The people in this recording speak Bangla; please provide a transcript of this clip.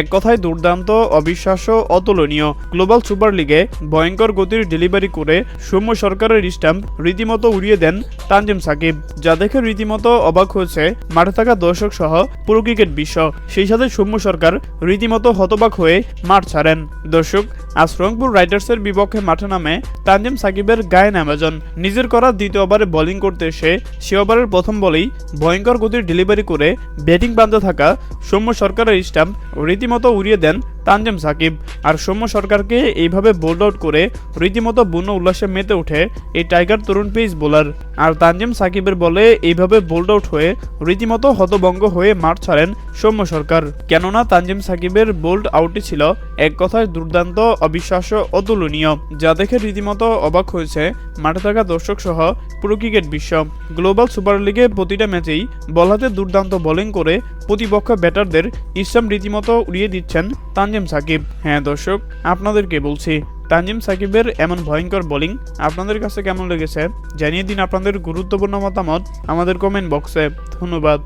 এক কথায় দুর্দান্ত, অবিশ্বাস্য, অতুলনীয় গ্লোবাল সুপার লিগে ভয়ঙ্কর গতির ডেলিভারি করে সৌম্য সরকারের স্ট্যাম্প রীতিমতো উড়িয়ে দেন তানজিম সাকিব, যা দেখে রীতিমতো অবাক হয়েছে মাঠে থাকা দর্শক সহ পুরো ক্রিকেট বিশ্ব। সেই সাথে সৌম্য সরকার রীতিমতো হতবাক হয়ে মাঠ ছাড়েন। দর্শক আজ রংপুর রাইডার্সের বিপক্ষে মাঠে নামে তানজিম সাকিবের গায়ে অ্যামাজন নিজের করা দ্বিতীয় ওভারে বোলিং করতে এসে সে ওভারের প্রথম বলেই ভয়ঙ্কর গতির ডেলিভারি করে ব্যাটিং প্রান্তে থাকা সৌম্য সরকারের স্ট্যাম্প রীতিমতো উড়িয়ে দেন তানজিম সাকিব। আর সৌম্য সরকারকে এইভাবে বোল্ড আউট করে রীতিমতো বুনো উল্লাসে মেতে ওঠে এই টাইগার তরুণ পেস বোলার আর তানজিম সাকিবের বলে এইভাবে বোল্ড আউট হয়ে রীতিমতো হতভঙ্গ হয়ে মাঠ ছাড়েন সৌম্য সরকার। কেননা তানজিম সাকিবের বোল্ড আউটই ছিল এক কথায় দুর্দান্ত, অবিশ্বাস্য অতুলনীয় যা দেখে রীতিমতো অবাক হয়েছে মাঠে থাকা দর্শক সহ পুরো ক্রিকেট বিশ্ব। গ্লোবাল সুপার লিগে প্রতিটা ম্যাচেই বল হাতে দুর্দান্ত বোলিং করে প্রতিপক্ষ ব্যাটারদের ইসলাম রীতিমতো উড়িয়ে দিচ্ছেন তানজিম সাকিব। হ্যাঁ দর্শক, আপনাদেরকে বলছি, তানজিম সাকিবের এমন ভয়ঙ্কর বোলিং আপনাদের কাছে কেমন লেগেছে? জানিয়ে দিন আপনাদের গুরুত্বপূর্ণ মতামত আমাদের কমেন্ট বক্সে ধন্যবাদ।